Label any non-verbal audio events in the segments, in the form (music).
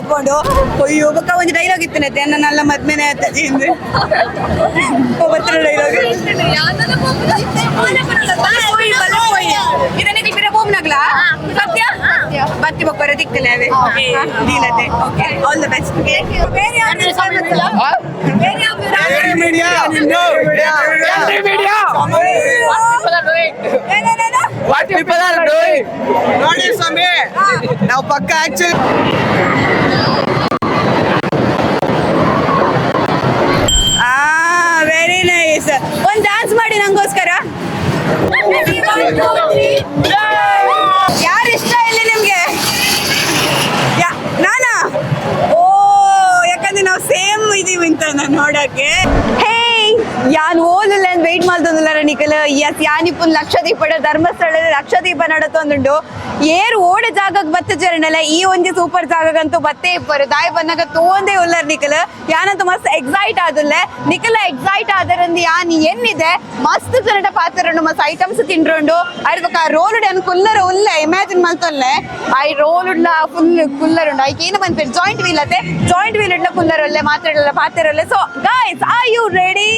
ಆದ್ಕೊಂಡು ಅಯ್ಯೋ ಬಕ್ಕ ಒಂದು ಡೈಲಾಗ್ ಇತ್ತು ನತ್ತೆ. ನನ್ನೆಲ್ಲ ಮದ್ಮೆನೆ ಅತ್ತಜಿ ಅಂದ್ರೆ ಒಬ್ಬತ್ತರ ಡೈಲಾಗ್ ಇದನ್ನ ಬೇರೆ ಸತ್ಯ ಬತ್ತಿ ಬೊಕ್ಕರ ದಿಕ್ಕಲೆ ಅವೇ ದೀನತೆ ಓಕೆ ಆಲ್ ದ ಬೆಸ್ಟ್ ಬೇರೆ ಯಾರು ಬೇರೆ ಯಾವ್ದು ಡೂಯಿಂಗ್ ನೋಡಿ ಸ್ವಾಮಿ. ನಾವು ಪಕ್ಕ ಆಕ್ಚುಲಿ ಆ ವೆರಿ ನೈಸ್ ಒಂದ್ ಡಾನ್ಸ್ ಮಾಡಿ ನಂಗೋಸ್ಕರ. ಯಾರು ಇಷ್ಟ ಇಲ್ಲಿ ನಿಮ್ಗೆ? ಯಾ- ನಾನಾ? ಓ ಯಾಕಂದ್ರೆ ನಾವು ಸೇಮ್ ಇದೀವಿ ಅಂತ ನಾನು ನೋಡಕ್ಕೆ. ಹೇ ಯಾನ್ ಓದಲ್ಲ ಮಾಡ್ದೊಂದಿಲ್ಲ ನಿಕಲ್ ಎಸ್ ಯಾನಿಪ್ಪನ್ ಲಕ್ಷದೀಪ ಧರ್ಮಸ್ಥಳದ ಲಕ್ಷದೀಪ ನಡತೊಂದುಂಡು ಏರ್ ಓಡ ಜಾಗಕ್ಕೆ ಬತ್ತ ಚರಣಲ್ಲ ಈ ಒಂಜಿ ಸೂಪರ್ ಜಾಗಕ್ಕಂತೂ ಬತ್ತೇ ಇಪ್ಪರು. ದಾಯ್ ಬಂದಾಗ ತೋಂದೇ ಉಲ್ಲರ್ ನಿಕಲ್ ಯಾನಂತೂ ಮಸ್ತ್ ಎಕ್ಸೈಟ್ ಆದುಲ್ಲೆ. ನಿಕಲ ಎಕ್ಸೈಟ್ ಆದರಂದ ಯಾನ್ ಎನ್ನಿದೆ ಮಸ್ತ್ ಜನಟ ಪಾತ್ರನು ಮಸ್ತ್ ಐಟಮ್ಸ್ ತಿಂಡ್ರುಂಡು ಅಡ್ಬಕ ರೋಲ್ ಅನ್ ಕುಲ್ಲರ ಉಲ್ಲ ಇಮ್ಯಾಜಿನ್ ಮಲ್ತೊಲ್ಲೆ. ಐ, ರೋಲುಡ್ಲ ಫುಲ್ ಕುಲ್ಲರ್ ಉಂಡು ಐಕ್ ಏನು ಬಂದ್ಬಿಟ್ಟು ಜಾಯಿಂಟ್ ವೀಲ್ ಅತ್ತೆ. ಜಾಯಿಂಟ್ ವೀಲ್ ಇಡ್ಲ ಕುಲ್ಲರ್ ಒಲ್ಲೆ ಮಾತಾಡಲ್ಲ ಪಾತ್ರರೊಲ್ಲೆ so guys are you ready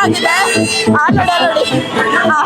ஆகுது ஆளோட ஆளோட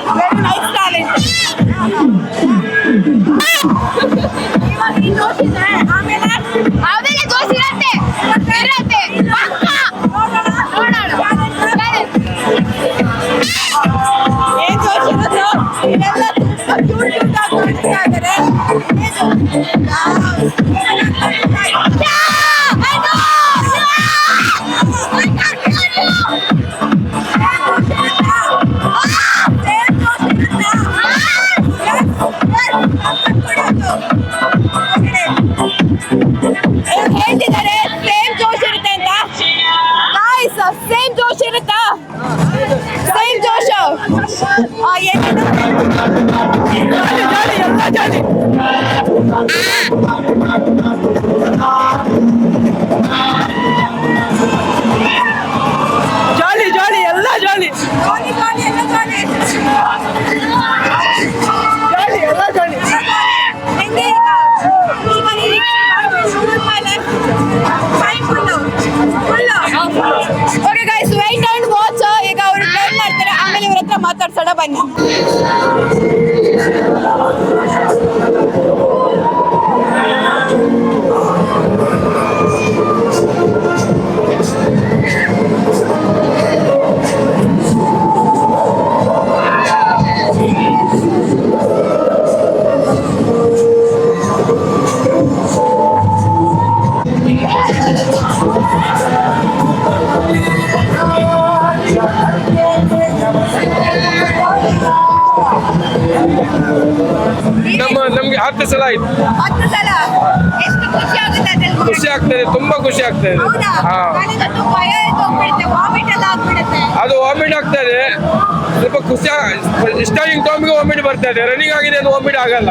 ಬರ್ತದೆ ರನ್ನಿಂಗ್ ಆಗಿದೆ ಅದು ವಾಮಿಟ್ ಆಗಲ್ಲ.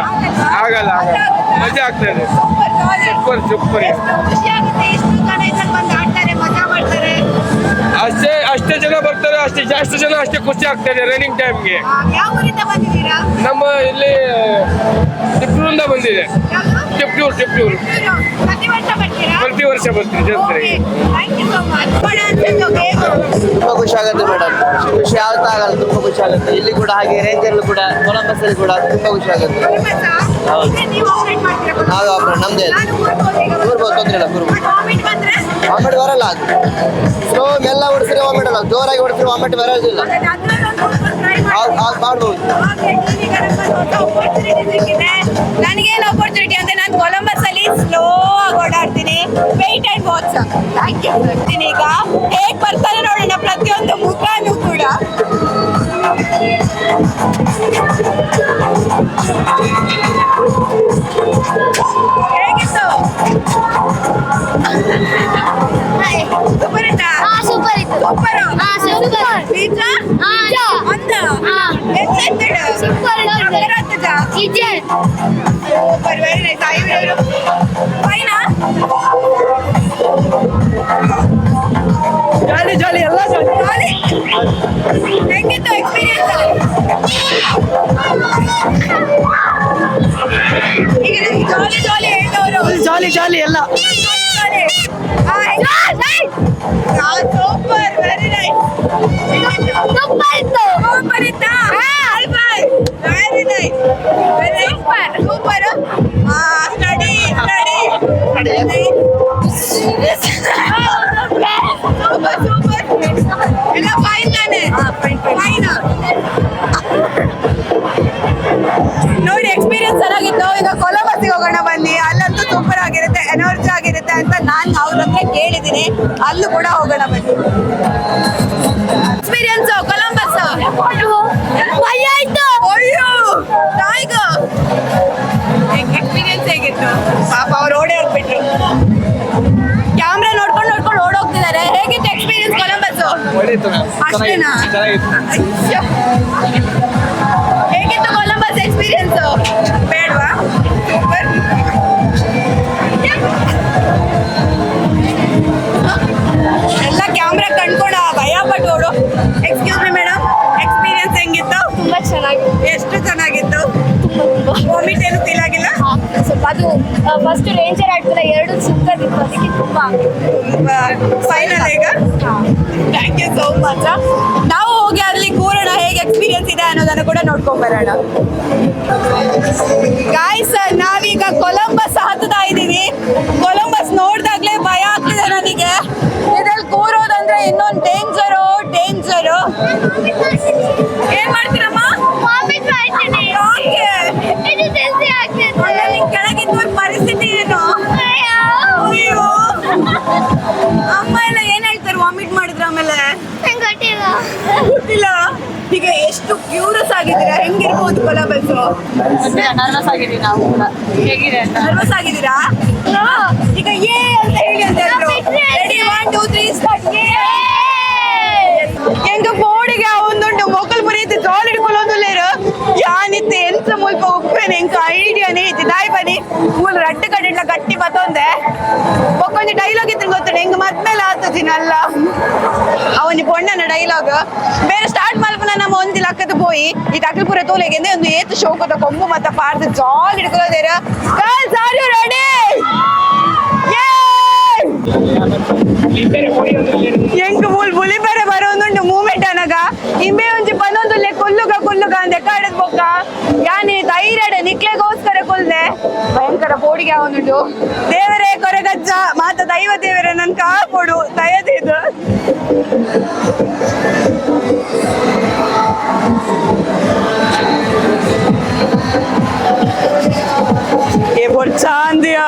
ಆಗಲ್ಲ ಆಗಲ್ಲ. ಮಜಾ ಆಗ್ತದೆ ಸೂಪರ್ ಜಾಲಿ ಸೂಪರ್ ಸೂಪರ್ ಖುಷಿ ಆಗ್ತಾರೆ ರನ್ನಿಂಗ್ ಟೈಮ್ಗೆ ನಮ್ಮ ಇಲ್ಲಿ ತಿಪ್ಟೂರಿಂದ ಬಂದಿದೆ. ತಿಪ್ಟೂರು ಇವ್ರು ಪ್ರತಿ ವರ್ಷ ಬರ್ತೀರಾ? ಪ್ರತಿ ವರ್ಷ ಬರ್ತೀವಿ ಜಾತ್ರೆಗೆ ಥ್ಯಾಂಕ್ ಯು ಸೋ ಮಚ್ ಬಡ ಅನ್ಸುತ್ತೋ game? ತುಂಬಾ ಖುಷಿ ಆಗುತ್ತೆ ಮೇಡಮ್ ಖುಷಿ ಆಗುತ್ತೆ. ಆಗಲ್ಲ. ತುಂಬಾ ಖುಷಿ ಆಗುತ್ತೆ. ಇಲ್ಲಿ ಕೂಡ ಹಾಗೆ ರೇಂಜಲ್ಲೂ ಕೂಡ ಕೊಲಂಬಸ್ ಅಲ್ಲಿ ಕೂಡ ತುಂಬಾ ಖುಷಿ ಆಗುತ್ತೆ. ನೀವು operate, ನಮ್ದೇ. ಕೂರ್ಬೋದು ತೊಂದರೆ ಇಲ್ಲ, ಕೂರ್ಬೋದು. ವಾಮಿಟ್ ಬರಲ್ಲ ಅದು. ಸ್ಲೋ ಮೆಲ್ಲ ಹೊಡಿಸಿದ್ರೆ ವಾಮಿಟ್ ಅಲ್ಲ ಜೋರಾಗಿ ಹೊಡಿಸಿದ್ರೆ ವಾಮಿಟ್ ಬರೋದಿಲ್ಲ. ಮಾಡ್ಬೋದು. ನನಗೇನು ಆಪರ್ಚುನಿಟಿ ಅಂದ್ರೆ ನಾನು ಕೊಲಂಬಸ್ ಅಲ್ಲಿ ಸ್ಲೋ ಆಗಿ ಓಡಾಡ್ತೀನಿ. Wait and watch thank you ಬರ್ತೀನಿ ಈಗ. ಹೇಗ್ ಬರ್ತಾರೆ ನೋಡೋಣ ಪ್ರತಿಯೊಂದು ಮುಖಾನು ಕೂಡ. ಹೇಗಿತ್ತು ಜಾಲಿ ಜಾಲಿ ಎಲ್ಲ. ಸೂಪರ್ ವೆರಿ ನೈಸ್ ಸೂಪರ್ ಇತ್ತು ಸೂಪರ್ ಇತ್ತಾ very nice very super super study study super super ಎಲ್ಲ ಫೈನ್ ತಾನೆ ಫೈನ್ ನೋಡಿ ಕೇಳಿದ್ದೀನಿ ಅಲ್ಲೂ ಕೂಡ ಹೋಗೋಣ ಬನ್ನಿ. ಎಕ್ಸ್ಪೀರಿಯನ್ಸ್ ಕೊಲಂಬಸ್ ಭಯ ಆಯ್ತು. ಅಯ್ಯೋ ನಾಯಿಗ. ಎಕ್ಸ್ಪೀರಿಯನ್ಸ್ ಹೇಗಿತ್ತು? ಪಾಪ ಅವ್ರು ಓಡೇ ಹೋಗ್ಬಿಟ್ರು. ಕ್ಯಾಮ್ರಾ ನೋಡ್ಕೊಂಡು ನೋಡ್ಕೊಂಡು ಓಡೋಗ್ತಿದ್ದಾರೆ ಹೇಗಿತ್ತು ಎಕ್ಸ್ಪೀರಿಯನ್ಸ್ ಕೊಲಂಬಸ್ ಅಷ್ಟೇನಾ. ಹೇಗಿತ್ತು ಕೊಲಂಬಸ್ ಎಕ್ಸ್ಪೀರಿಯನ್ಸ್ ಅದು ಫಸ್ಟ್ ರೇಂಜರ್ ಆಡ್ತಿಲ್ಲ ಎರಡು ಸುಕ್ಕದಿತ್ತು ಅದಕ್ಕೆ ತುಂಬಾ ಫೈನಲ್ ಈಗ? ಥ್ಯಾಂಕ್ ಯು ಸೋ ಮಚ್ ನಾವು ಹೋಗಿ ಅಲ್ಲಿ ಕೂರೋಣ ಹೇಗೆ ಎಕ್ಸ್ಪೀರಿಯನ್ಸ್ ಇದೆ ಅನ್ನೋದನ್ನು ಕೂಡ ನೋಡ್ಕೊಂಡ್ ಬರೋಣ. ಗಾಯ್ಸ್ ನಾವೀಗ ಕೊಲಂಬಸ್ ಹತ್ತುತ್ತಾ ಇದ್ದೀವಿ. ಕೊಲಂಬಸ್ ನೋಡ್ದಾಗ್ಲೇ ಭಯ ಆಗ್ತಿದೆ ನನಗೆ. ಇದ್ರಲ್ಲಿ ಕೂರೋದಂದ್ರೆ ಇನ್ನೊಂದು ಡೇಂಜರು ಡೇಂಜರು ಏನ್ ಮಾಡ್ತೀರಮ್ಮ? ವಾಮಿಟ್ ಮಾಡ್ತೀನಿ ಪರಿಸ್ಥಿತಿ ಏನು? ಅಯ್ಯೋ. ಅಮ್ಮ ಎಲ್ಲ ಏನ್ ಹೇಳ್ತಾರೆ? ವಾಮಿಟ್ ಮಾಡಿದ್ರ ಆಮೇಲೆ? ಗೊತ್ತಿಲ್ಲ. ಗೊತ್ತಿಲ್ಲ. ಈಗ ಎಷ್ಟು ಕ್ಯೂರಸ್ ಆಗಿದ್ದೀರಾ? ಹೆಂಗಿರ್ಬೋದು ಕೊಲಬಸ್ಸು ನರ್ವಸ್ ಆಗಿದ್ದೀವಿ ನಾವು ಕೂಡ. ಹೇಗಿದೆ ಅಂತ? ನರ್ವಸ್ ಆಗಿದ್ದೀರಾ? ಈಗ ಏ ಅಂತ ಹೇಳಿ ಅಂತ ready one two three start ಎಂಗ ಬನ್ನಿ. ಮೂಲ ರಟ್ಟು ಕಡಿಡ್ಲ ಗಟ್ಟಿ ಬತ್ತೊಂದೆ ಒಕ್ಕೊಂದು ಡೈಲಾಗ್ ಇದ್ರೆ ಗೊತ್ತಿಲ್ಲ ಹೆಂಗ ಮದ್ಮೇಲೆ ಆತದಿನಲ್ಲ ಅವನಿ ಪೊಣ್ಣನ ಡೈಲಾಗ್ ಬೇರೆ ಸ್ಟಾರ್ಟ್ ಮಲ್ಪನ ನಮ್ಮ ಒಂದಿ ಲಕ್ಕದ ಪೋಯಿ ಈ ತಕಲ್ಪುರ ತೋಲೆಗೆ ಒಂದು ಏತು ಶೋಕದ ಕೊಂಬು ಮತ್ತ ಪಾರ್ದು ಜಾಲ್ ಹಿಡ್ಕೊಳ್ಳೋದೇರ ಗರ್ಲ್ಸ್ ಆರ್ ಯು ರೆಡಿ ಎಂಕ್ ಮೂಲ್ ಬುಲಿ ಬೇರೆ ಬರೋದುಂಟು ಮೂಮೆಂಟ್ ಅನಗ ಇಂಬೆ ಒಂಜಿ ಪನೊಂದುಲ್ಲೆ ಕೊಲ್ಲುಗ ಕೊಲ್ಲುಗ ಅಂದೆ ಕಾಡದ್ ಬೊಕ್ಕ. ಯಾನಿ ಧೈರ್ಯ ನಿಕ್ಲೆಗೋಸ್ಕರ ಬೇಡ್ಕೊಳ್ದೆ ಭಯಂಕರ ಬೋಡಿಗೆ ಆಗುದುಂಟು ದೇವರೇ ಕೊರೆಗಜ್ಜ ಮಾತ ದೈವ ದೇವರೇ ನನ್ ಕಾಪೋಡು ದಯದಿದು ಏ ಬೊರ್ಚಾಂದಿಯ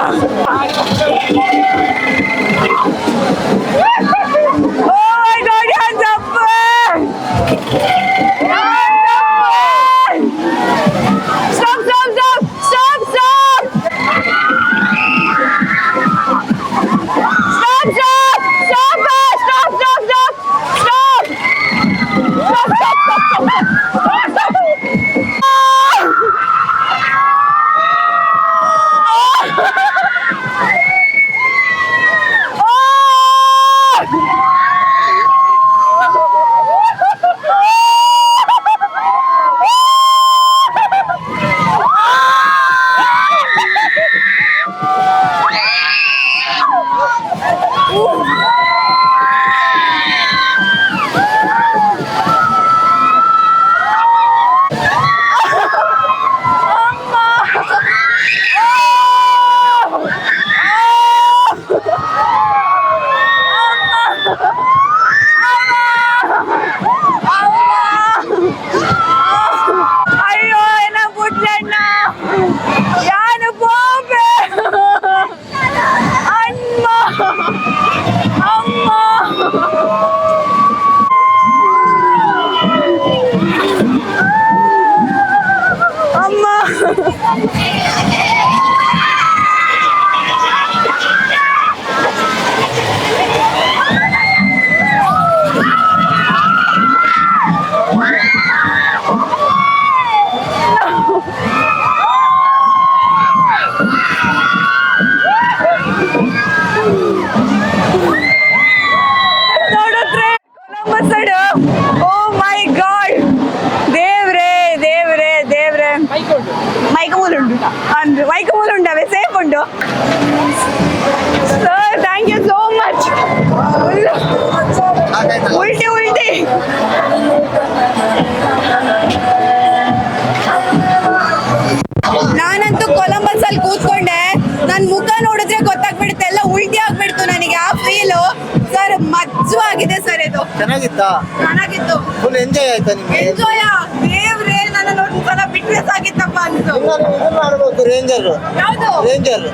ಮಜ್ಜವಾಗಿದೆ ಸರ್ ಇದು. ಚೆನ್ನಾಗಿತ್ತಾ? ಚೆನ್ನಾಗಿತ್ತು. ಫುಲ್ ಎಂಜಾಯ್ ಆಯ್ತಾ ನಿಮ್ಗೆ? ಎಂಜಾಯ್ ದೇವ್ರೇ ನನ್ನ ಒಂದ್ಸಲ ಬಿಟ್ರೆಸ್ ಆಗಿತ್ತಪ್ಪ ಅನ್ಸು ಇನ್ನು ನೀವು ಇದನ್ನ ಆಡ್ಬೇಕು ರೇಂಜರ್. ಯಾವ್ದು? ರೇಂಜರ್.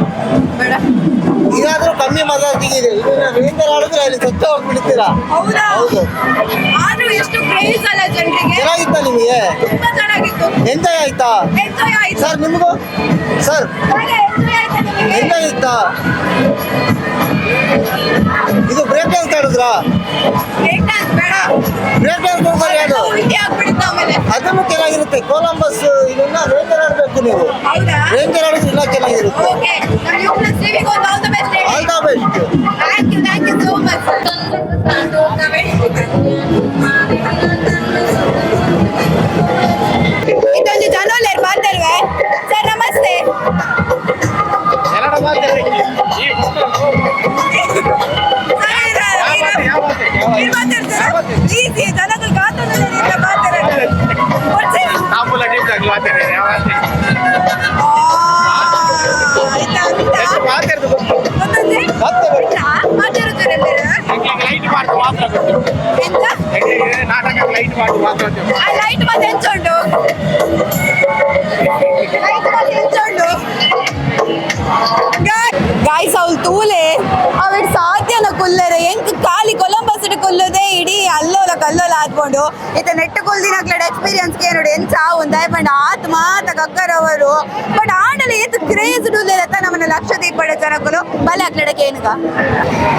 ಬೇಡ. ಇದಾದ್ರೂ ಕಮ್ಮಿ ಮಜಾ ಸಿಗಿದೆ ಇದನ್ನ ರೇಂಜರ್ ಆಡಿದ್ರೆ ಅಲ್ಲಿ ಸತ್ತ ಹೋಗ್ಬಿಡ್ತೀರಾ ಹೌದಾ? ಹೌದು. ಆದ್ರೂ ಎಷ್ಟು ಕ್ರೇಜ್ ಅಲ್ಲ ಜನರಿಗೆ. ಚೆನ್ನಾಗಿತ್ತಾ ನಿಮಗೆ? ತುಂಬಾ ಚೆನ್ನಾಗಿತ್ತು. ಎಂಜಾಯ್ ಆಯ್ತಾ? ಎಂಜಾಯ್ ಆಯ್ತು. ಸರ್ ನಿಮಗೂ? ಸರ್. ಎಂಜಾಯ್ ಆಯ್ತಾ ನಿಮಗೆ? ಎಂಜಾಯ್ ಆಯ್ತಾ? ಇದು ಬ್ರೇಕ್ ಡ್ಯಾನ್ಸ್ ಆಡಿದ್ರ ಬ್ರೇಕ್ ಡ್ಯಾನ್ಸ್ ಡ್ಯಾನ್ಸ್ ಅದು ಅದನ್ನು ಚೆನ್ನಾಗಿರುತ್ತೆ. ಕೊಲಂಬಸ್ ಇದನ್ನ ರೇಂಜರ್ ಆಡ್ಬೇಕು ನೀವು. ಹೌದಾ? ರೇಂಜರ್ ಆಡಿದ್ರೆ ಇಲ್ಲ ಚೆನ್ನಾಗಿರುತ್ತೆ. ಆಲ್ ದ ಬೆಸ್ಟ್ ಎಂತ ಆ ಲೈಟ್ ಮತ್ತೆ ಎಂಚುಂಡು ಲೈಟ್ ಮತ್ತೆ ಎಂಚುಂಡು ಗಾಯ್ಸ್ ಅವ್ಳು ತೂಲೆ ಅವಳು ಸಾಧ್ಯನ ಕುಲ್ಲರೆ ಎಂಕ್ ಖಾಲಿ ಕೊಲಂಬಸ್ ಕೊಲ್ಲದೆ ಇಡೀ ಅಲ್ಲೋಲ ಕಲ್ಲೋಲ ಆದ್ಕೊಂಡು ಇತ ನೆಟ್ಟ ಕೊಲ್ದಿನಾಗ್ಲಡ್ ಎಕ್ಸ್ಪೀರಿಯನ್ಸ್ ಗೆ ನೋಡಿ ಎಂಚ ಒಂದು ಪಂಡ ಆತ್ ಮಾತ ಕಕ್ಕರವರು ಬಟ್ ಆಡಲಿ ಎತ್ ಕ್ರೇಜ್ ಡುಲ್ಲೆತ್ತ ನಮ್ಮನ್ನ ಲಕ್ಷ ದೀಪಡ ಜನಕ್ಕಲು ಬಲೆ ಅಕ್ಲಡಕ್ಕೆ ಏನುಗ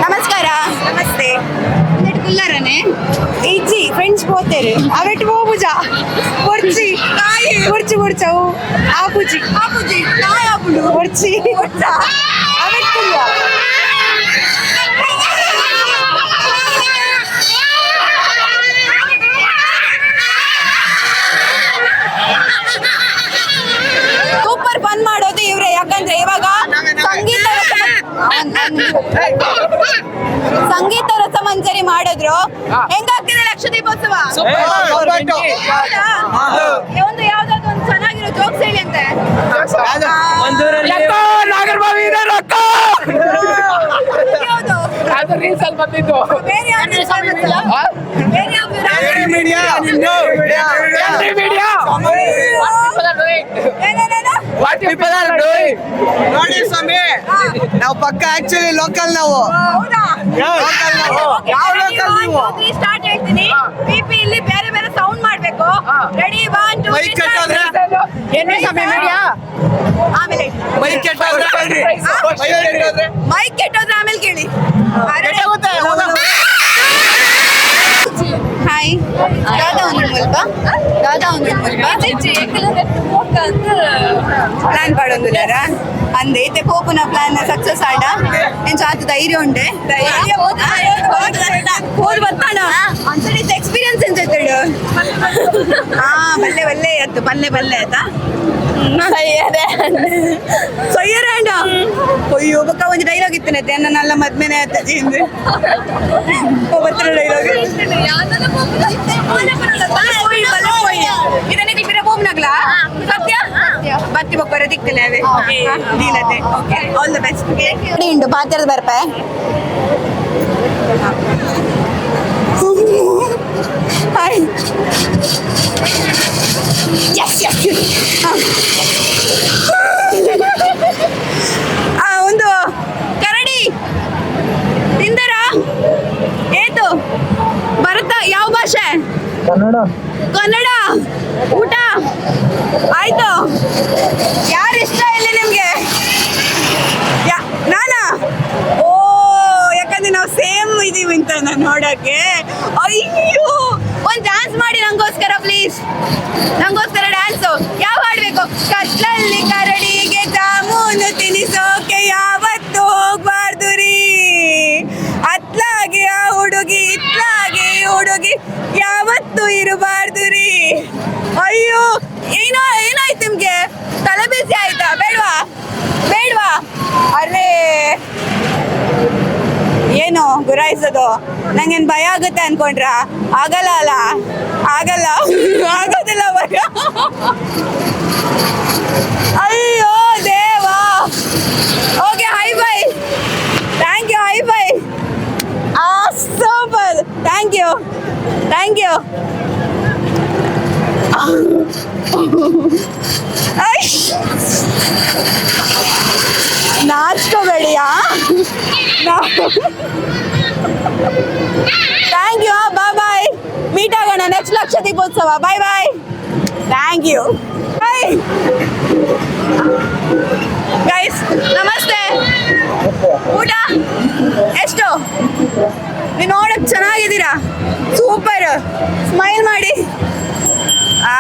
ನಮಸ್ಕಾರ ನಮಸ್ತೆ ಎಲ್ಲರನೇ ಇಜ್ಜಿ ಫ್ರೆಂಡ್ಸ್ ಹೋಗ್ತೇರಿ ಅವೆಟ್ ಹೋ ಪೂಜ ಕೊರ್ಚಿ ಕೊರ್ಚಿ ಕೊರ್ಚವು ಆ ಪೂಜಿ ಆ ಪೂಜಿ ನಾಯ ಆಗುಳು ಕೊರ್ಚಿ ಅವೆಟ್ ಸೂಪರ್ ಬನ್ ಮಾಡೋದು ಇವರೇ. ಯಾಕಂದ್ರೆ ಇವಾಗ ಸಂಗೀತ ಸಂಗೀತ ಮಾಡಿದ್ರು? ಹೆಂಗಾಗ್ತಿದೆ ಲಕ್ಷ ದೀಪೋತ್ಸವ? ಹೌದಾ? ಒಂದು ಯಾವ್ದಾದ್ರು ಒಂದು ಚೆನ್ನಾಗಿರೋ ಜೋಕ್ಸ್ ಹೇಳಿ ಅಂತೆ. ಬೇರೆ ಯಾವ್ದು? ಬೇರೆ ಯಾವ್ದು ನೋಡಿ ಸ್ವಾಮಿ ನಾವು ಪಕ್ಕ ಆಕ್ಚುಲಿ ಲೋಕಲ್ ನಾವು. ಯಾವ ನೀವು? ಸ್ಟಾರ್ಟ್ ಹೇಳ್ತೀನಿ. ಪಿಪಿ ಇಲ್ಲಿ ಬೇರೆ ಬೇರೆ ಸೌಂಡ್ ಮಾಡ್ಬೇಕು. ರೆಡಿ ಒನ್ ಟು ಮೈಕ್ ಕೆಟ್ಟೋದ್ರೆ? ಆಮೇಲೆ ಬೈಕ್ ಕೆಟ್ಟೋದ್ರೆ? ಮೈಕ್ ಕೆಟ್ಟೋದ್ರೆ మంచి ఏ కలర్ ఎత్తుకోక ప్లాన్ పడుంది కదా ಅಂದೈತೆ ಪೋಪುನ ಪ್ಲಾನ್ ಸಕ್ಸಸ್ ಆಡ ಏನ್ ಸಾತು ಧೈರ್ಯ ಉಂಡೆ ಧೈರ್ಯ ಹೋದ್ ಬರ್ತಾನ ಅಂತಡಿತ ಎಕ್ಸ್ಪೀರಿಯನ್ಸ್ ಎಂಜೆತ್ತಡು ಹಾ ಬಲ್ಲೆ ಬಲ್ಲೆ ಅತ್ತು ಬಲ್ಲೆ ಬಲ್ಲೆ ಆಯ್ತಾ? ಸೊಯ್ಯರ ಅಂಡ ಅಯ್ಯೋ ಬಕ್ಕ ಒಂದು ಡೈಲಾಗ್ ಇತ್ತು ನೆತ್ತೆ. ನನ್ನ ನಲ್ಲ ಮದ್ಮೆನೆ ಆತ ಜೀಂದು? ಬತ್ತರ ಡೈಲಾಗ್ ಇದನ್ನ ಬೇರೆ ಹೋಗ್ನಾಗ್ಲ ಸತ್ಯ? ಓಕೆ ಆಲ್ ದ ಬೆಸ್ಟ್ ಉಂಟು ಪಾತ್ರದ ಬರ್ಪೆ. ಒಂದು ಕರಡಿ. ತಿಂದರ? ಏತು? ಬರುತ್ತಾ? ಯಾವ ಭಾಷೆ? ಕನ್ನಡ. ಊಟ ಆಯ್ತು ಯಾರು ಇಷ್ಟ ಇಲ್ಲಿ ನಿಮ್ಗೆ ಯಾ- ನಾನಾ ಓ ಯಾಕಂದ್ರೆ ನಾವು ಸೇಮ್ ನೋಡಕ್ಕೆ? ಅಯ್ಯೋ! ಒಂದ್ ಡ್ಯಾನ್ಸ್ ಮಾಡಿ ನಂಗೋಸ್ಕರ ಪ್ಲೀಸ್ ನಂಗೋಸ್ಕರ ಡ್ಯಾನ್ಸ್ ಯಾವ ಹಾಡ್ಬೇಕು? ಕತ್ಲಲ್ಲಿ ಏನು ಗುರಾಯಿಸೋದು. ನಂಗೇನು ಭಯ ಆಗುತ್ತೆ ಅನ್ಕೊಂಡ್ರ? ಆಗಲ್ಲ ಅಲ್ಲ? ಆಗಲ್ಲ? ಆಗೋದಿಲ್ಲ ಭಯ. ಅಯ್ಯೋ ದೇವಾ. Okay, hi bye. Thank you hi bye. ಆ, super. Thank you thank you thank you bye bye meet ಆಗೋಣ next Laksha Deepotsava. Bye bye thank you bye guys ನಮಸ್ತೆ. ಊಟ? ಎಷ್ಟು? ನೀವು ನೋಡಕ್ ಚೆನ್ನಾಗಿದ್ದೀರಾ? ಸೂಪರ್ ಸ್ಮೈಲ್ ಮಾಡಿ. ಆ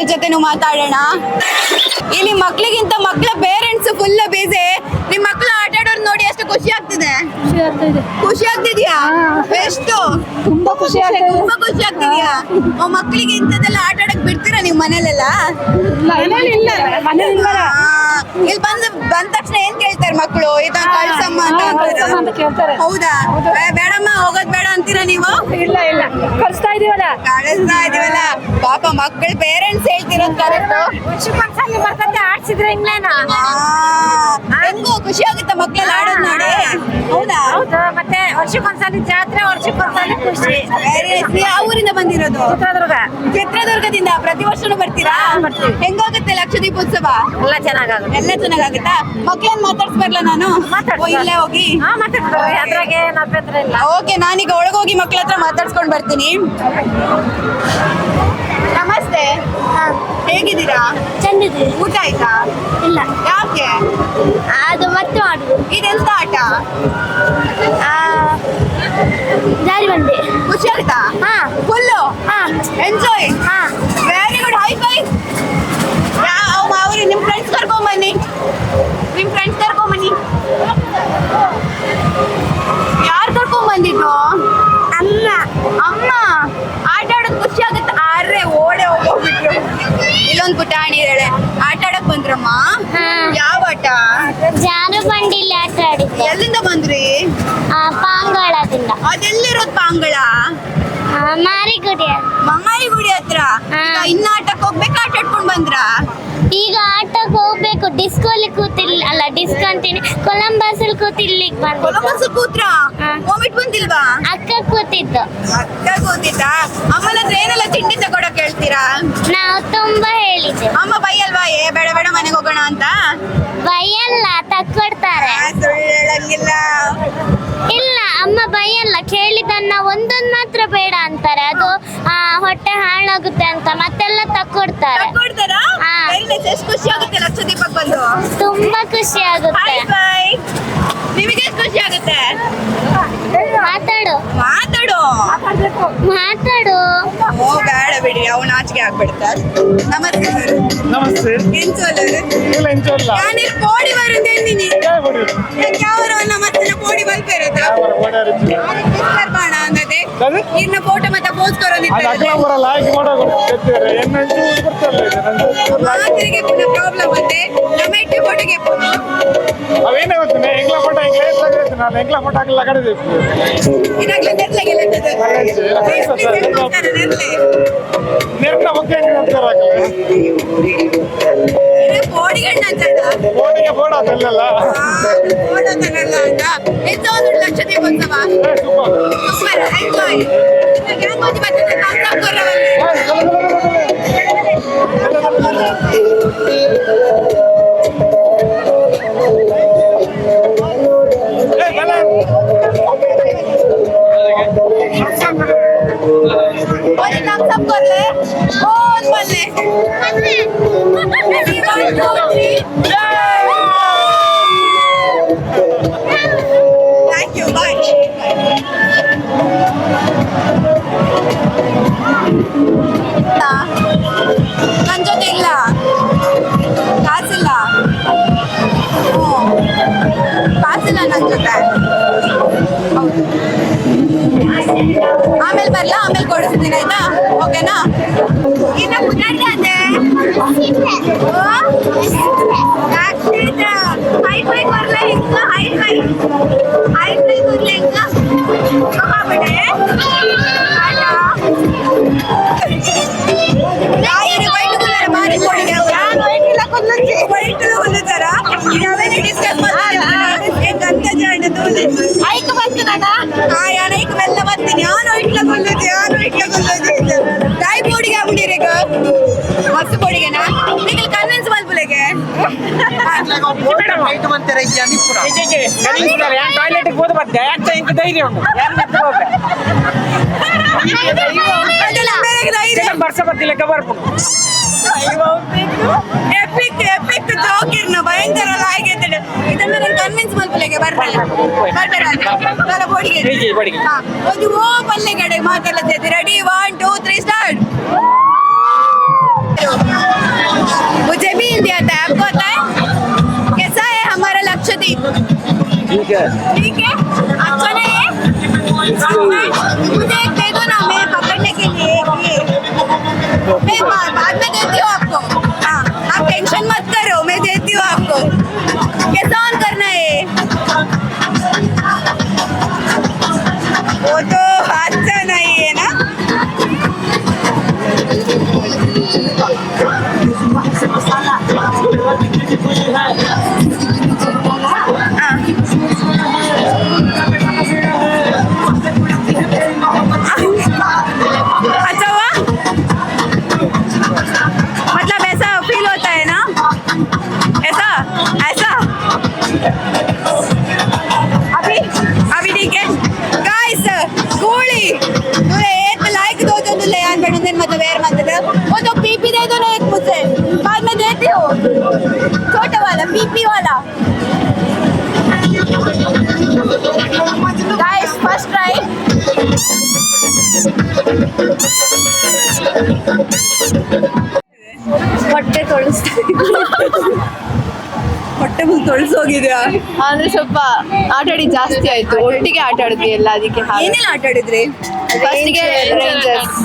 ಮಕ್ಳ ಜೊತೆನೂ ಮಾತಾಡೋಣ? ಇಲ್ಲಿ ಮಕ್ಳಿಗಿಂತ ಮಕ್ಳ ಪೇರೆಂಟ್ಸ್ ಫುಲ್ ಬಿಸಿ ನಿಮ್ ಮಕ್ಳು ಆಟ ಆಡೋರು ನೋಡಿ ಅಷ್ಟು ಖುಷಿ ಆಗ್ತಿದೆ. ಖುಷಿ ಆಗ್ತಿದ್ಯಾ? ಎಷ್ಟು? ತುಂಬಾ ಖುಷಿ ತುಂಬಾ ಖುಷಿ ಆಗ್ತಿದ್ಯಾ? ಮಕ್ಳಿಗೆ ಇಂಥದ್ದೆಲ್ಲ ಆಟ ಆಡಕ್ ಬಿಡ್ತೀರಾ ನೀವು ಮನೇಲೆಲ್ಲ? ಇಲ್ಲಿ ಬಂದು ಬಂದ ತಕ್ಷಣ ಏನ್ ಕೇಳ್ತಾರೆ ಮಕ್ಕಳು ಇದನ್ನ ಕಳ್ಸಮ್ಮ ಅಂತ. ಕೇಳ್ತಾರೆ. ಹೌದಾ? ಬೇಡಮ್ಮ ಹೋಗೋದ್ ಬೇಡ ಅಂತೀರಾ ನೀವು? ಇಲ್ಲ ಇಲ್ಲ. ಕಳಿಸ್ತಾ ಇದೀವಲ್ಲ? ಕಳಿಸ್ತಾ ಇದೀವಲ್ಲ. ಪಾಪ ಮಕ್ಕಳ ಪೇರೆಂಟ್ಸ್ ಹೇಳ್ತಿರೋದ್ ಕರೆಕ್ಟ್ ಆಡ್ಸಿದ್ರೆ ಇನ್ನೇನ ಹೆಂಗೋ ಖುಷಿ ಆಗುತ್ತೆ ಮಕ್ಳೆಲ್ಲ ಆಡೋದ್ ನೋಡಿ. ಹೌದಾ? ಹೌದು ಮತ್ತೆ ವರ್ಷಕ್ಕೊಂದ್ಸಲಿ ಜಾತ್ರೆ ವರ್ಷಕ್ಕೊಂದ್ಸಲಿ ಖುಷಿ. ಯಾವ ಊರಿಂದ ಬಂದಿರೋದು? ಚಿತ್ರದುರ್ಗ. ಚಿತ್ರದುರ್ಗದಿಂದ ಪ್ರತಿ ವರ್ಷನೂ ಬರ್ತೀರಾ. ಹೆಂಗಾಗುತ್ತೆ ಲಕ್ಷ ದೀಪೋತ್ಸವ ಎಲ್ಲ ಚೆನ್ನಾಗಾಗುತ್ತೆ. ಎಲ್ಲ ಚೆನ್ನಾಗಾಗುತ್ತಾ? ಮಕ್ಳನ್ನ ಮಾತಾಡ್ಸ್ಬಾರ್ಲ ನಾನು? ಇಲ್ಲೇ ಹೋಗಿ? ಹಾ ಮಾತಾಡ್ತಾರೆ ಅದ್ರಾಗೆ ಏನ್ ಇಲ್ಲ. ಓಕೆ ನಾನೀಗ ಒಳಗೋಗಿ ಮಕ್ಳ ಹತ್ರ ಮಾತಾಡ್ಸ್ಕೊಂಡ್ ಬರ್ತೀನಿ. ನಮಸ್ತೆ. ಹೇಗಿದ್ದೀರಾ? ಚಂದಿದೆ ಊಟ ಆಯ್ತಾ? ಇಲ್ಲ. ಯಾಕೆ? ಅದು ಮತ್ತೆ ಮಾಡುದು. ಇದೆಂತ ಆಟ? ಜಾರಿ ಬಂದೆ. ಆಗುತ್ತಾ ಹಾ. ಫುಲ್ಲು ಹಾ. ಎಂಜಾಯ್ ಹಾ. ವೆರಿ ಗುಡ್ ಹೈ ಫೈ ಅವ್ರಿ ನಿಮ್ಮ ಫ್ರೆಂಡ್ಸ್ ಕರ್ಕೊಂಬನ್ನಿ ನಿಮ್ಮ ನಿಮ್ ಫ್ರೆಂಡ್ಸ್ ಕರ್ಕೊಂಬನ್ನಿ ಯಾರು ಕರ್ಕೊಂಡ್ ಬಂದಿದ್ದು ಅಮ್ಮ ಅಮ್ಮ ಆಟ ಆಡೋದ್ ಖುಷಿ ಆಗುತ್ತೆ ಆದ್ರೆ ಓಡೆ ಹೋಗ್ಬಿಟ್ರು ಪುಟಾಣಿ ಇದ್ದಾಳೆ ಆಟ ಆಡಕ್ ಬಂದ್ರಮ್ಮ. ಯಾವ ಆಟ? ಜಾರು ಬಂಡಿಲಿ ಆಟ ಆಡಿ ಎಲ್ಲಿಂದ ಬಂದ್ರಿ? ಆ, ಪಾಂಗಾಳದಿಂದ. ಅದೆಲ್ಲಿರೋದ್ ಪಾಂಗಳ? ಮಾರಿಗುಡಿ ಮಾರಿಗುಡಿ ಹತ್ರ. ಇನ್ನ ಆಟಕ್ ಹೋಗ್ಬೇಕು ಆಟ ಆಡ್ಕೊಂಡ್ ಬಂದ್ರ? ಈಗ ಆಟಕ್ಕೆ ಹೋಗ್ಬೇಕು. ಡಿಸ್ಕೋಲಿ ಕೂತಿಲ್ಲ ಅಲ್ಲ ಡಿಸ್ಕೋ ಅಂತೀನಿ. ಕೊಲಂಬಸ್ ಅಲ್ಲಿ ಕೂತಿ ಇಲ್ಲಿಗೆ ಬಂದಿದ್ದು ಕೊಲಂಬಸ್ ಕೂತ್ರ. ವಾಮಿಟ್ ಬಂದಿಲ್ವಾ? ಅಕ್ಕ ಕೂತಿದ್ದು. ಅಕ್ಕ ಕೂತಿದ್ದಾ? ಅಮ್ಮನ ಏನೆಲ್ಲ ತಿಂಡಿ ತಗೊಡಕ್ ಹೇಳ್ತೀರಾ? ನಾವು ತುಂಬಾ ಹೇಳಿದ್ದೆ. ಅಮ್ಮ ಬೈಯಲ್ವಾ? ಏ ಬೇಡ ಬೇಡ ಮನೆಗೆ ಹೋಗೋಣ ಅಂತ? ಬೈಯಲ್ಲ ತಕ್ಕೊಡ್ತಾರೆ. ಆ, ಸುಳ್ಳು ಹೇಳಂಗಿಲ್ಲ. ಇಲ್ಲ ಅಮ್ಮ ಬೈಯಲ್ಲ. ಕೇಳಿದನ್ನ ಒಂದೊಂದ್ ಮಾತ್ರ ಬೇಡ ಅಂತಾರೆ. ಅದು ಆ, ಹೊಟ್ಟೆ ಹಾಳಾಗುತ್ತೆ ಅಂತ ಮತ್ತೆಲ್ಲ ತಕ್ಕೊಡ್ತಾರೆ. ತಗೊಡ್ತಾರಾ ಹಾ. ಗೈಸ್ ಎಷ್ಟು ಖುಷಿ ಆಗುತ್ತೆ ಲಕ್ಷದೀಪಕ್ ಬಂದು? ತುಂಬಾ ಖುಷಿ ಆಗುತ್ತೆ. ಹಾಯ್ ಬಾಯ್ ನಿಮಗೆ ಎಷ್ಟು ಖುಷಿ ಆಗುತ್ತೆ? ಮಾತಾಡು. ಮಾತಾಡು. ಮಾತಾಡು. ಓ ಬೇಡ ಬಿಡಿ ಅವನು ಆಚೆಗೆ ಆಗ್ಬಿಡ್ತಾರೆ ನಮಸ್ತೆ ನಮಸ್ತೆ. ಎಂಚೋಲ್ ಇಲ್ಲ ಎಂಚೋಲ್ಲ ನಾನಿಲ್ಲಿ ಕೋಡಿ ಬರುತ್ತೆ ನೀನು ಯಾಕೆ ಅವರು ನಮ್ಮ ಹತ್ರ ಕೋಡಿ ಬರ್ತಾ ಇರೋದಾ ಅದು ಇನ್ನ ಫೋಟೋ ಮತ್ತೆ ಪೋಸ್ ಪ್ರಾಬ್ಲಮ್ ಟೊಮೆಟೊ ಅವೇನೇ ಎಂಗ್ಲ ಎಂಗ್ಲ ಫೋಟೋ ಹಾಕಲ್ಲ ಲಕ್ಷ ದೇವೋತ್ಸವ ಗ್ಯಾಂಗ್ ಹೋಗಿ ಬರ್ತದೆ ನನ್ ಜೊತೆ ಇಲ್ಲ. ಕಾಸಿಲ್ಲ. ಹ್ಞೂ ಕಾಸಿಲ್ಲ ನನ್ನ ಜೊತೆ. ಹೌದು. ಆಮೇಲೆ ಬರಲ್ಲ ಆಮೇಲೆ ಕೊಡಿಸ್ತೀನಿ ಆಯ್ತಾ? ಓಕೆನಾ? ಇನ್ನ ಮುನ್ನಾಡ್ದೆ ಹೈ ಫೈ ಬರಲ್ಲ ಇಂಕ ಹೈ ಫೈ ಹೈ ಫೈ ಬರ್ಲೆ ಟಾಯ್ಲೆಟ್ ಹೋದ ಮತ್ತೆ ಧೈರ್ಯ ಉಂಟು ಯಾರು ನೆತ್ಕೋಬೆ ಬರ್ಸ ಬತ್ತಿಲೆಕ್ಕ ಬರ್ಪುಡು ಎಪಿಕ್ ಎಪಿಕ್ ಜೋಕಿರ್ನ ಭಯಂಕರ ಆಗೈತೆ ಇದನ್ನ ನಾನು ಕನ್ವಿನ್ಸ್ ಮಲ್ಪುಲೆಗೆ ಬರ್ತಾರೆ ಬರ್ತಾರೆ ಬೋಡಿಗೆ ಹೀಗೆ ಬಡಿಗೆ हाँ, ಒಂದು ಓ ಪಲ್ಲೆ ಕಡೆ ಮಾತಾಡ್ಲತ್ತೈತಿ ready one two three start मुझे भी हिंदी आता है आपको आता है कैसा है हमारा लक्षद्वीप ठीक है ठीक है अच्छा नहीं है मुझे एक मैं बा- बाद में देती हूँ आपको ತೊಳಸೋಗಿದ್ಯಾ ಅಂದ್ರೆ ಸ್ವಲ್ಪ ಆಟಾಡಿ ಜಾಸ್ತಿ ಆಯ್ತು. ಒಟ್ಟಿಗೆ ಆಟ ಆಡಿದ್ವಿ ಎಲ್ಲ ಅದಕ್ಕೆ ಏನೆಲ್ಲ ಆಟ ಆಡಿದ್ರಿ? ಫಸ್ಟ್ಗೆ ರೇಂಜರ್ಸ್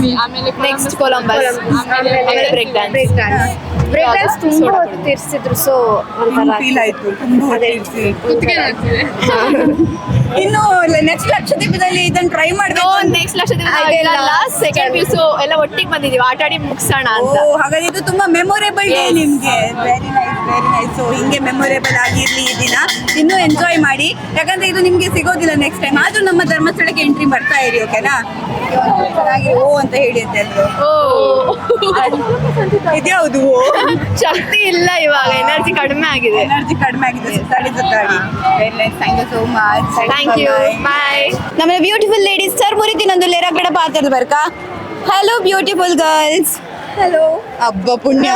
ನೆಕ್ಸ್ಟ್ ಕೊಲಂಬಸ್ ಆಮೇಲೆ ಬ್ರೇಕ್ ಡ್ಯಾನ್ಸ್ ಬ್ರೇಕ್ ಡ್ಯಾನ್ಸ್ ತುಂಬಾ ಹೊತ್ತು ತಿರ್ಸಿದ್ರು ಸೊ ಫೀಲ್ ಆಯ್ತು ತುಂಬಾ (laughs) ಇನ್ನು ನೆಕ್ಸ್ಟ್ ಲಕ್ಷದೀಪದಲ್ಲಿ ಇದನ್ನ ಟ್ರೈ ಮಾಡ್ಬೇಕು ನೆಕ್ಸ್ಟ್ ಲಕ್ಷ ಲಾಸ್ಟ್ ಸೆಕೆಂಡ್ ಪಿ ಎಲ್ಲ ಒಟ್ಟಿಗೆ ಬಂದಿದೀವಿ. ಆಟಾಡಿ ಮುಗಿಸೋಣ ಓ ಅಂತ ಹಾಗಾದ್ರೆ ಇದು ತುಂಬಾ ಮೆಮೊರೇಬಲ್ ಡೇ. ನಿಮ್ಗೆ. Very nice very nice so ಹಿಂಗೆ ಮೆಮೊರೇಬಲ್ ಆಗಿರ್ಲಿ ಈ ದಿನ. ಇನ್ನೂ ಎಂಜಾಯ್ ಮಾಡಿ. ಯಾಕಂದ್ರೆ ಇದು ನಿಮ್ಗೆ ಸಿಗೋದಿಲ್ಲ ನೆಕ್ಸ್ಟ್ ಟೈಮ್ ಆದ್ರೂ ನಮ್ಮ ಧರ್ಮಸ್ಥಳಕ್ಕೆ ಎಂಟ್ರಿ ಬರ್ತಾ ಇರಿ ಓಕೆನಾ ಚೆನ್ನಾಗಿ ಓ ಅಂತ ಹೇಳಿ ಅಂತ ಇದ್ಯಾವುದು ಶಕ್ತಿ ಇಲ್ಲ ಇವಾಗ. ಎನರ್ಜಿ ಕಡಿಮೆ ಆಗಿದೆ. ಎನರ್ಜಿ ಕಡಿಮೆ ಆಗಿದೆ ಸುತ್ತಾಡಿ ಸುತ್ತಾಡಿ. Very nice thank you so much thank you bye ನಮ್ಮ ಬ್ಯೂಟಿಫುಲ್ ಲೇಡೀಸ್ ಸರ್ ಮುರಿದಿನೊಂದು ಲೇರ ಕಡೆ ಪಾತ್ರ ಬರ್ಕಾ? Hello beautiful girls hello. ಅಬ್ಬ ಪುಣ್ಯ.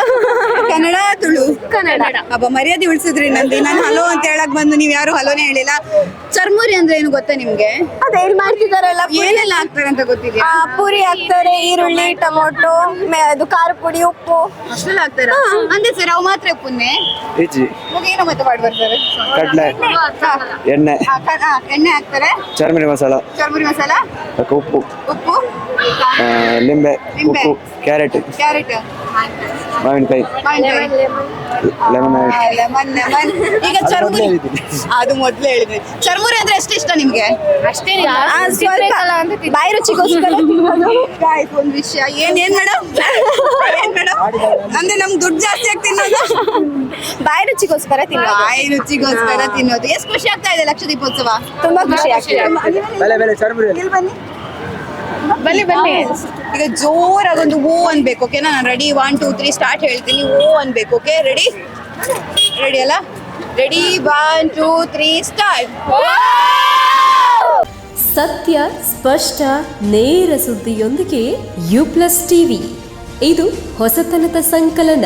ಕನ್ನಡ ತುಳು. ಕನ್ನಡ. ಅಬ್ಬ ಮರ್ಯಾದೆ ಉಳಿಸಿದ್ರಿ ನಂದಿ. ನಾನು ಹಲೋ ಅಂತ ಹೇಳಕ್ ಬಂದು ನೀವ್ ಯಾರು ಹಲೋನೇ ಹೇಳಿಲ್ಲ. ಚರ್ಮುರಿ ಅಂದ್ರೆ ಏನು ಗೊತ್ತಾ ನಿಮ್ಗೆ? ಅದೇ ಇಲ್ಲಿ ಮಾಡ್ತಿದಾರಲ್ಲ? ಏನೆಲ್ಲ ಹಾಕ್ತಾರೆ ಅಂತ ಗೊತ್ತಿದ್ಯಾ? ಆ, ಪೂರಿ ಹಾಕ್ತಾರೆ ಈರುಳ್ಳಿ ಟೊಮೊಟೊ ಅದು ಖಾರ ಪುಡಿ ಉಪ್ಪು. ಅಷ್ಟೆಲ್ಲ ಹಾಕ್ತಾರೆ ಅಂದೆ ಸರ್ ಅವು ಮಾತ್ರ ಪುಣ್ಯ? ಇಜ್ಜಿ. ಏನೋ ಮತ್ತೆ ಮಾಡಿ ಬರ್ತಾರೆ ಕಡ್ಲೆ. ಎಣ್ಣೆ. ಎಣ್ಣೆ ಹಾಕ್ತಾರೆ? ಚರ್ಮರಿ ಮಸಾಲ. ಚರ್ಮುರಿ ಮಸಾಲ? ಉಪ್ಪು. ಉಪ್ಪು? ಲಿಂಬೆ. ಉಪ್ಪು ಕ್ಯಾರೆಟ್. ಕ್ಯಾರೆಟ್ ಮಾವಿನಕಾಯಿ ಲೆಮನ್ ಲೆಮನ್ ಲೆಮನ್ ಈಗ ಚರ್ಮುರಿ. ಅದು ಮೊದಲು ಹೇಳಿದೆ ಚರ್ಮುರಿ ಅಂದ್ರೆ ಎಷ್ಟು ಇಷ್ಟ ನಿಮ್ಗೆ? ಅಷ್ಟೇ ಬಾಯಿ ರುಚಿಗೋಸ್ಕರ ಆಯ್ತು ಒಂದ್ ವಿಷಯ. ಏನ್ ಏನ್ ಮೇಡಮ್? ಏನ್ ಮೇಡಮ್? ಅಂದ್ರೆ ನಮ್ಗೆ ದುಡ್ಡು ಜಾಸ್ತಿ ತಿನ್ನೋದು? ಬಾಯಿ ರುಚಿಗೋಸ್ಕರ ತಿನ್ನೋದು. ಬಾಯಿ ರುಚಿಗೋಸ್ಕರ ತಿನ್ನೋದು. ಎಷ್ಟು ಖುಷಿ ಆಗ್ತಾ ಇದೆ ಲಕ್ಷ ದೀಪೋತ್ಸವ ತುಂಬಾ ಖುಷಿ ಆಗ್ತಿದೆ ಇಲ್ಲಿ ಬನ್ನಿ. ಬನ್ನಿ ಬನ್ನಿ. ಈಗ ಜೋರಾಗಿ ಒಂದು ಓ ಅನ್ಬೇಕು ಓಕೆನಾ ನಾನು ready one two three start ಹೇಳ್ತೀನಿ. ಓ ಅನ್ಬೇಕು ಓಕೆ ರೆಡಿ ರೆಡಿ ಅಲ್ಲ? Ready one two three start ಸತ್ಯ ಸ್ಪಷ್ಟ ನೇರ ಸುದ್ದಿಯೊಂದಿಗೆ ಯು ಪ್ಲಸ್ ಟಿವಿ ಇದು ಹೊಸತನದ ಸಂಕಲನ.